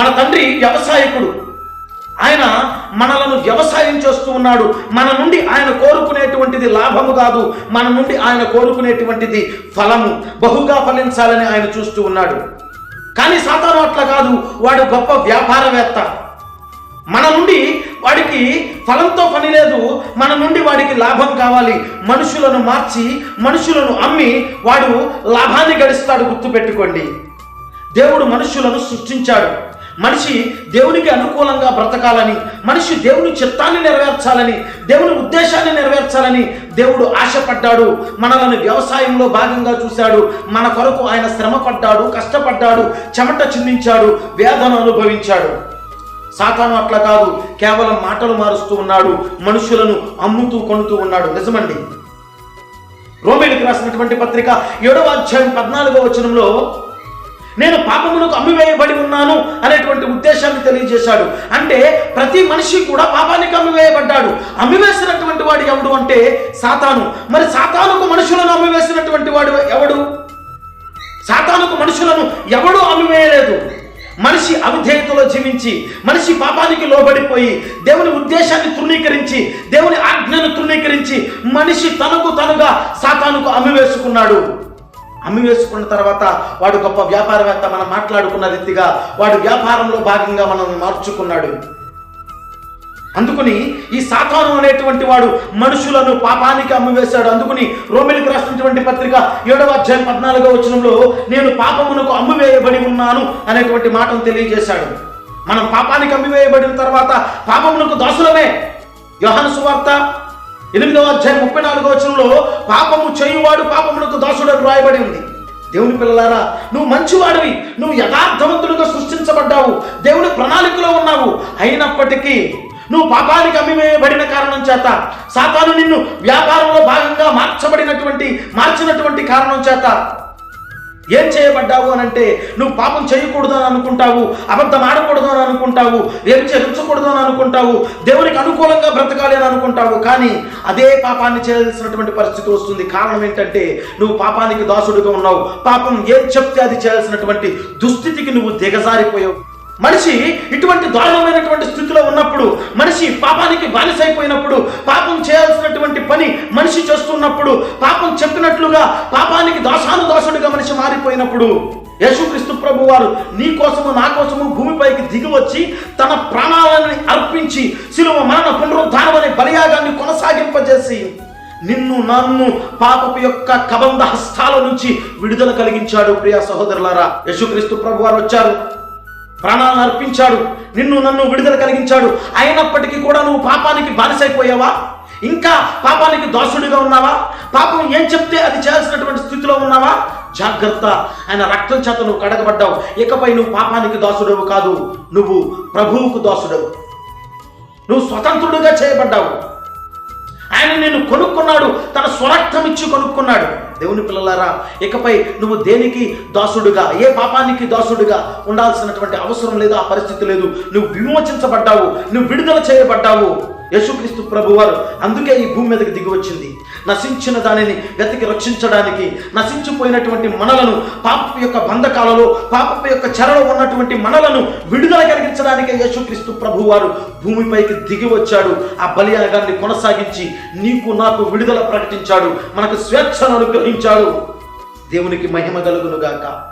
మన తండ్రి వ్యవసాయకుడు. ఆయన మనలను వ్యవసాయం చేస్తూ ఉన్నాడు. మన నుండి ఆయన కోరుకునేటువంటిది లాభము కాదు. మన నుండి ఆయన కోరుకునేటువంటిది ఫలము. బహుగా ఫలించాలని ఆయన చూస్తూ ఉన్నాడు. కానీ సాతాను అట్లా కాదు. వాడు గొప్ప వ్యాపారవేత్త. మన నుండి వాడికి ఫలంతో పని లేదు. మన నుండి వాడికి లాభం కావాలి. మనుషులను మార్చి మనుషులను అమ్మి వాడు లాభాన్ని గడిస్తాడు గుర్తుపెట్టుకోండి. దేవుడు మనుషులను సృష్టించాడు. మనిషి దేవునికి అనుకూలంగా బ్రతకాలని మనిషి దేవుని చిత్తాన్ని నెరవేర్చాలని దేవుని ఉద్దేశాన్ని నెరవేర్చాలని దేవుడు ఆశపడ్డాడు. మనలను వ్యవసాయంలో భాగంగా చూశాడు. మన కొరకు ఆయన శ్రమ పడ్డాడు కష్టపడ్డాడు చెమట చిందించాడు వేదన అనుభవించాడు. సాతాను అట్లా కాదు కేవలం మాటలు మారుస్తూ ఉన్నాడు మనుషులను అమ్ముతూ కొనుతూ ఉన్నాడు. నిజమండి. రోమిలికి రాసినటువంటి పత్రిక ఏడవ అధ్యాయం పద్నాలుగో వచనంలో నేను పాపమునకు అమ్మివేయబడి ఉన్నాను అనేటువంటి ఉద్దేశాన్ని తెలియజేశాడు. అంటే ప్రతి మనిషి కూడా పాపానికి అమ్మివేయబడ్డాడు అమ్మివేసినటువంటి వాడు ఎవడు అంటే సాతాను. మరి సాతానుకు మనుషులను అమ్మివేసినటువంటి వాడు ఎవడు? సాతానుకు మనుషులను ఎవడూ అమ్మివేయలేదు. మనిషి అవిధేయతలో జీవించి మనిషి పాపానికి లోబడిపోయి దేవుని ఉద్దేశాన్ని తృణీకరించి దేవుని ఆజ్ఞను తృణీకరించి మనిషి తనకు తనుగా సాతానుకు అమ్మివేసుకున్నాడు. అమ్మివేసుకున్న తర్వాత వాడు గొప్ప వ్యాపారవేత్త మనం మాట్లాడుకున్న రీతిగా వాడు వ్యాపారంలో భాగంగా మనల్ని మార్చుకున్నాడు. అందుకుని ఈ సాతాను అనేటువంటి వాడు మనుషులను పాపానికి అమ్మివేశాడు అందుకుని రోమిలికి రాసినటువంటి పత్రిక ఏడవ అధ్యాయం పద్నాలుగో వచనంలో నేను పాపమునకు అమ్మివేయబడి ఉన్నాను అనేటువంటి మాటను తెలియజేశాడు. మనం పాపానికి అమ్మివేయబడిన తర్వాత పాపమునకు దాసులమే. యోహన సువార్త ఎనిమిదవ అధ్యాయం ముప్పై నాలుగో వచనంలో పాపము చేయువాడు పాపములకు దాసుడు రాయబడి ఉంది. దేవుని పిల్లలారా నువ్వు మంచివాడివి నువ్వు యథార్థవంతులుగా సృష్టించబడ్డావు దేవుని ప్రణాళికలో ఉన్నావు. అయినప్పటికీ నువ్వు పాపానికి అమ్మివేయబడిన కారణం చేత సాతాను నిన్ను వ్యాపారంలో భాగంగా మార్చబడినటువంటి మార్చినటువంటి కారణం చేత ఏం చేయబడ్డావు అని అంటే నువ్వు పాపం చేయకూడదు అని అనుకుంటావు అబద్ధం ఆడకూడదు అని అనుకుంటావు వ్యభిచరించకూడదు అని అనుకుంటావు దేవునికి అనుకూలంగా బ్రతకాలి అని అనుకుంటావు కానీ అదే పాపాన్ని చేయాల్సినటువంటి పరిస్థితి వస్తుంది. కారణం ఏంటంటే నువ్వు పాపానికి దాసుడుగా ఉన్నావు. పాపం ఏం చెప్తే అది చేయాల్సినటువంటి దుస్థితికి నువ్వు దిగజారిపోయావు. మనిషి ఇటువంటి దారుణమైనటువంటి స్థితిలో ఉన్నప్పుడు మనిషి పాపానికి బానిసైపోయినప్పుడు పాపం చేయాల్సినటువంటి మనిషి చేస్తున్నప్పుడు పాపం చెప్పినట్లుగా పాపానికి దాసానుదాసుడిగా మనిషి మారిపోయినప్పుడు యేసుక్రీస్తు ప్రభు వారు నీ కోసము నా కోసము భూమిపైకి దిగివచ్చి తన ప్రాణాలను అర్పించి శిలువ మరణ పునరుద్ధానం అనే బలియాగాన్ని కొనసాగింపజేసి నిన్ను నన్ను పాపపు యొక్క కబంధ హస్తాల నుంచి విడుదల కలిగించాడు ప్రియ సహోదరులారా. యశుక్రీస్తు ప్రభు వారు వచ్చారు. ప్రాణాలను అర్పించాడు. నిన్ను నన్ను విడుదల కలిగించాడు. అయినప్పటికీ కూడా నువ్వు పాపానికి బానిసైపోయావా? ఇంకా పాపానికి దాసుడిగా ఉన్నావా? పాపం ఏం చెప్తే అది చేయాల్సినటువంటి స్థితిలో ఉన్నావా? జాగ్రత్త. ఆయన రక్తం చేత నువ్వు కడగబడ్డావు. ఇకపై నువ్వు పాపానికి దాసుడవు కాదు. నువ్వు ప్రభువుకు దాసుడవు. నువ్వు స్వతంత్రుడిగా చేయబడ్డావు. ఆయన నిన్ను కొనుక్కున్నాడు. తన స్వరక్తం ఇచ్చి కొనుక్కున్నాడు. దేవుని పిల్లలారా ఇకపై నువ్వు దేనికి దాసుడుగా ఏ పాపానికి దాసుడుగా ఉండాల్సినటువంటి అవసరం లేదు ఆ పరిస్థితి లేదు. నువ్వు విమోచించబడ్డావు. నువ్వు విడుదల చేయబడ్డావు. యేసుక్రీస్తు ప్రభువారు అందుకే ఈ భూమి మీదకి దిగి వచ్చింది. నశించిన దానిని వెతికి రక్షించడానికి నశించిపోయినటువంటి మనలను పాపపు యొక్క బంధకాలలో పాపపు యొక్క చెరలో ఉన్నటువంటి మనలను విడుదల కలిగించడానికే యేసుక్రీస్తు ప్రభువారు భూమిపైకి దిగి వచ్చాడు. ఆ బలియాగాన్ని కొనసాగించి నీకు నాకు విడుదల ప్రకటించాడు. మనకు స్వేచ్ఛను అనుగ్రహించాడు. దేవునికి మహిమ కలుగునుగాక.